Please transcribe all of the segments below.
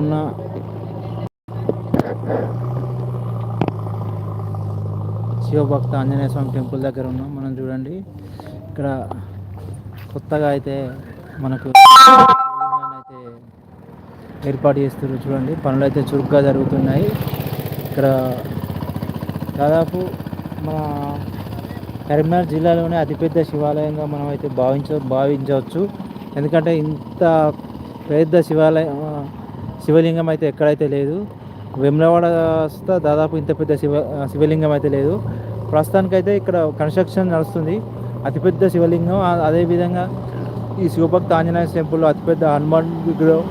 ఉన్న శివభక్త ఆంజనేయ స్వామి టెంపుల్ దగ్గర ఉన్నాం. మనం చూడండి. ఇక్కడ కొత్తగా అయితే మనకు అయితే ఏర్పాటు చేస్తున్నారు చూడండి. పనులు అయితే చురుగ్గా జరుగుతున్నాయి. ఇక్కడ దాదాపు మన కరీంనగర్ జిల్లాలోనే అతిపెద్ద శివాలయంగా మనం అయితే భావించ భావించవచ్చు. ఎందుకంటే ఇంత పెద్ద శివాలయం శివలింగం అయితే ఎక్కడైతే లేదు వెమ్లవాడ వస్తే దాదాపు ఇంత పెద్ద శివ శివలింగం అయితే లేదు. ప్రస్తుతానికైతే ఇక్కడ కన్స్ట్రక్షన్ నడుస్తుంది. అతిపెద్ద శివలింగం అదేవిధంగా ఈ శివభక్త ఆంజనేయ టెంపుల్లో అతిపెద్ద హనుమాన్ విగ్రహం.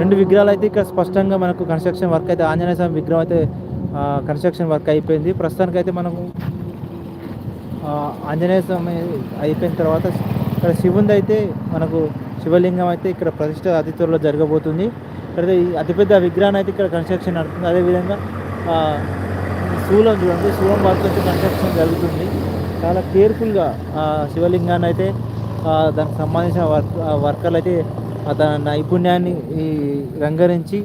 రెండు విగ్రహాలు అయితే ఇక్కడ స్పష్టంగా మనకు కన్స్ట్రక్షన్ వర్క్ అయితే ఆంజనేయ స్వామి విగ్రహం అయితే కన్స్ట్రక్షన్ వర్క్ అయిపోయింది. ప్రస్తుతానికి అయితే మనము ఆంజనేయ స్వామి అయిపోయిన తర్వాత ఇక్కడ శివుంది అయితే మనకు శివలింగం అయితే ఇక్కడ ప్రతిష్ట అతి త్వరలో జరగబోతుంది. ఇక్కడ ఈ అతిపెద్ద విగ్రహాన్ని అయితే ఇక్కడ కన్స్ట్రక్షన్ నడుస్తుంది అదేవిధంగా శూలం చూడండి. శూలం వర్క్ అయితే కన్స్ట్రక్షన్ జరుగుతుంది. చాలా కేర్ఫుల్గా శివలింగాన్ని అయితే దానికి సంబంధించిన వర్క్ ఆ వర్కర్లు అయితే దాని నైపుణ్యాన్ని ఈ రంగరించి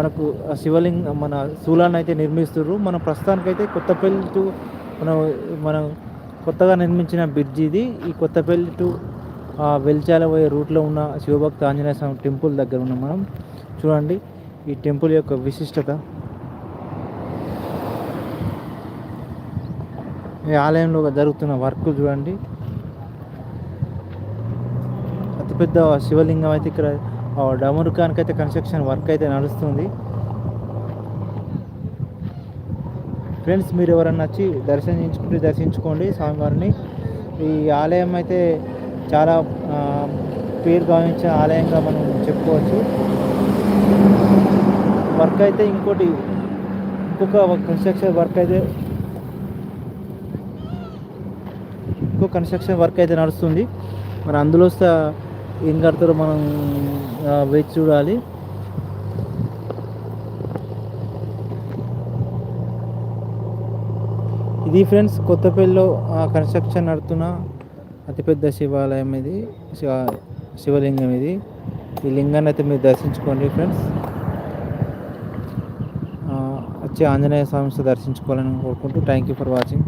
మనకు ఆ శివలింగ మన శూలాన్ని అయితే నిర్మిస్తున్నారు మన ప్రస్తుతానికైతే కొత్తపల్లి టు మనం మనం కొత్తగా నిర్మించిన బ్రిడ్జ్ ఇది ఈ కొత్తపల్లి టు ఆ, వెల్చాల పోయే రూట్లో ఉన్న శివభక్త ఆంజనేయ స్వామి టెంపుల్ దగ్గర ఉన్నాం మనం. చూడండి ఈ టెంపుల్ యొక్క విశిష్టత. ఈ ఆలయంలో జరుగుతున్న వర్క్ చూడండి. అతిపెద్ద శివలింగం అయితే ఇక్కడ డమరుకానికి అయితే కన్స్ట్రక్షన్ వర్క్ అయితే నడుస్తుంది. ఫ్రెండ్స్ మీరు ఎవరన్నా వచ్చి దర్శించుకుంటే దర్శించుకోండి స్వామివారిని. ఈ ఆలయం అయితే చాలా పేరు గావించిన ఆలయంగా మనం చెప్పుకోవచ్చు. వర్క్ అయితే ఇంకోటి ఇంకొక కన్స్ట్రక్షన్ వర్క్ అయితే ఇంకో కన్స్ట్రక్షన్ వర్క్ అయితే నడుస్తుంది. మరి అందులో వస్తే ఏం కడతారో మనం వేచి చూడాలి. ఇది ఫ్రెండ్స్ కొత్తపల్లిలో కన్స్ట్రక్షన్ నడుతున్న అతిపెద్ద శివాలయం ఇది. శివ శివలింగం ఇది. ఈ లింగాన్ని అయితే మీరు దర్శించుకోండి ఫ్రెండ్స్. వచ్చి ఆంజనేయ స్వామి దర్శించుకోవాలని కోరుకుంటూ థ్యాంక్ యూ ఫర్ వాచింగ్.